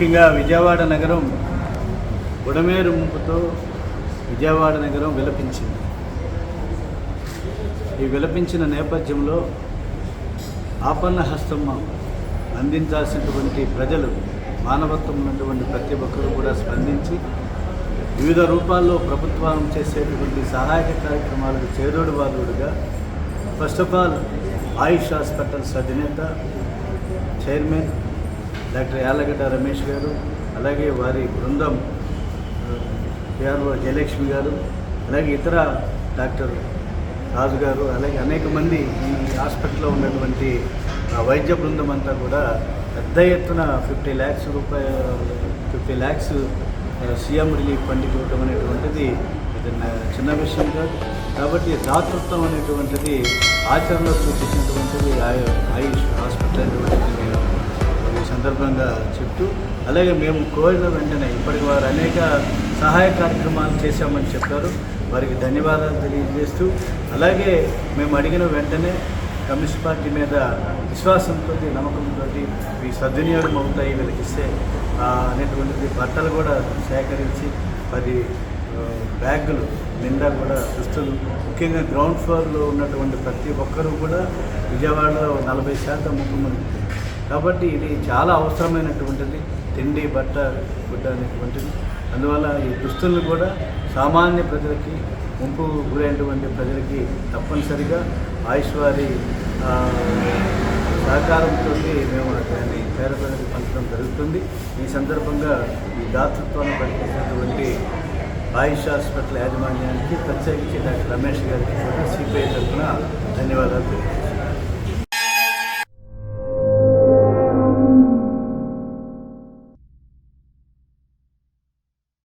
ముఖ్యంగా విజయవాడ నగరం బుడమేరు ముంపుతో విజయవాడ నగరం విలపించింది. ఈ విలపించిన నేపథ్యంలో ఆపన్న హస్తమ్మ అందించాల్సినటువంటి ప్రజలు మానవత్వం ఉన్నటువంటి ప్రతి ఒక్కరూ కూడా స్పందించి వివిధ రూపాల్లో ప్రభుత్వం చేసేటువంటి సహాయక కార్యక్రమాలకు చేదోడు బాధుడుగా first of all Ayush hospitals అధినేత చైర్మన్ డాక్టర్ యాలగడ్డ రమేష్ గారు అలాగే వారి బృందం పిఆర్ఓ జయలక్ష్మి గారు అలాగే ఇతర డాక్టర్ రాజు గారు అలాగే అనేక మంది ఈ హాస్పిటల్లో ఉన్నటువంటి ఆ వైద్య బృందం అంతా కూడా పెద్ద ఎత్తున ఫిఫ్టీ ల్యాక్స్ రూపాయ ఫిఫ్టీ ల్యాక్స్ సీఎం రిలీఫ్ పండి చూడటం అనేటువంటిది ఇది చిన్న విషయం కాదు. కాబట్టి దాతృత్వం అనేటువంటిది ఆచరణలో చూపించినటువంటిది ఆయు సందర్భంగా చెప్తూ అలాగే మేము కోరిన వెంటనే ఇప్పటికి వారు అనేక సహాయ కార్యక్రమాలు చేశామని చెప్పారు. వారికి ధన్యవాదాలు తెలియజేస్తూ అలాగే మేము అడిగిన వెంటనే కమ్యూనిస్ట్ పార్టీ మీద విశ్వాసంతో నమ్మకంతో ఈ సద్వినియోగం అవుతాయి వీళ్ళకి ఇస్తే అనేటువంటిది బట్టలు కూడా సేకరించి పది బ్యాగులు నిండా కూడా దుస్తులు ముఖ్యంగా గ్రౌండ్ ఫ్లోర్లో ఉన్నటువంటి ప్రతి ఒక్కరూ కూడా విజయవాడలో నలభై శాతం ముఖ్యమంత్రి కాబట్టి ఇది చాలా అవసరమైనటువంటిది తిండి బట్ట గుడ్డ అనేటువంటిది. అందువల్ల ఈ దుస్తులను కూడా సామాన్య ప్రజలకి ముంపు గురైనటువంటి ప్రజలకి తప్పనిసరిగా ఆయుష్ వారి సహకారంతో మేము దాన్ని పేద ప్రజలకు పంచడం జరుగుతుంది. ఈ సందర్భంగా ఈ దాతృత్వాన్ని పనిచేసినటువంటి ఆయుష్ హాస్పిటల్ యాజమాన్యానికి ప్రత్యేకించి డాక్టర్ రమేష్ గారికి కూడా సిపిఐ తరఫున ధన్యవాదాలు